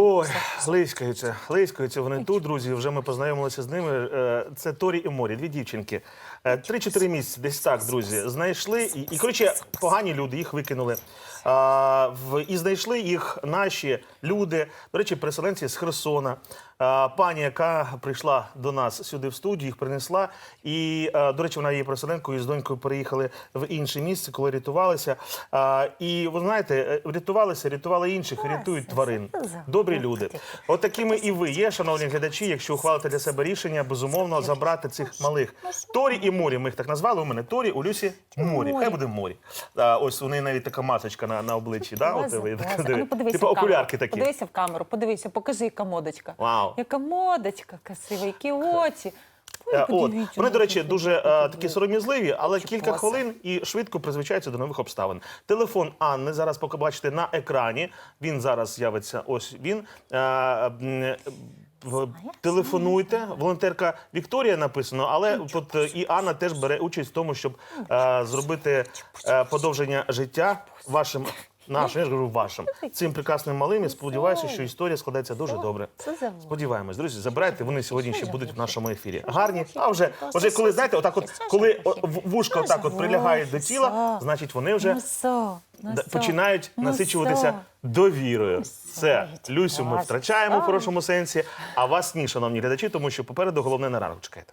Ой, лискаються, лискаються вони тут, друзі. Вже ми познайомилися з ними. Е, Це Торі і Морі, дві дівчинки. Е, Три-чотири місяці, десь так, друзі. Знайшли і, і коротше, погані люди їх викинули. А, в, і знайшли їх наші люди, до речі, переселенці з Херсона. Пані, яка прийшла до нас сюди в студію, їх принесла. І, до речі, вона є переселенкою і з донькою переїхали в інше місце, коли рятувалися. І ви знаєте, е, рятувалися, рятували інших, рятують тварин. Добрі люди. От такими і ви є, шановні глядачі. Якщо ухвалите для себе рішення, безумовно забрати цих малих. Торі і Морі. Ми їх так назвали. У мене Торі, у Люсі Морі. Хай буде Морі. Ось у неї навіть така масочка на, на обличчі. Да? От, ви, клас. так, А ну, типу окулярки такі. Подивися в камеру, подивися, покажи, яка модочка. Вау. Яка модочка красива, які очі. Ой, Е, От подивіться, вони, до речі, дуже е, такі сором'язливі, але кілька поси. хвилин і швидко призвичаються до нових обставин. Телефон Анни зараз поки бачите на екрані. Він зараз з'явиться. Ось він. Е, м, в- Телефонуйте, волонтерка Вікторія написано, але от е, і Анна теж бере участь в тому, щоб е, зробити е, подовження життя вашим. Нашим, я ж кажу, вашим цим прекрасним малим. І сподіваюся, що історія складеться дуже добре. Це. Сподіваємось, друзі, забирайте. Вони сьогодні ще будуть в нашому ефірі. Гарні. А вже, вже коли знаєте, отак, от коли вушка отак от прилягають до тіла, значить вони вже Ну ну починають Ну насичуватися довірою. Все, Люсю ми втрачаємо в хорошому сенсі. А вас ні, шановні глядачі, тому що попереду головне на ранок чекайте.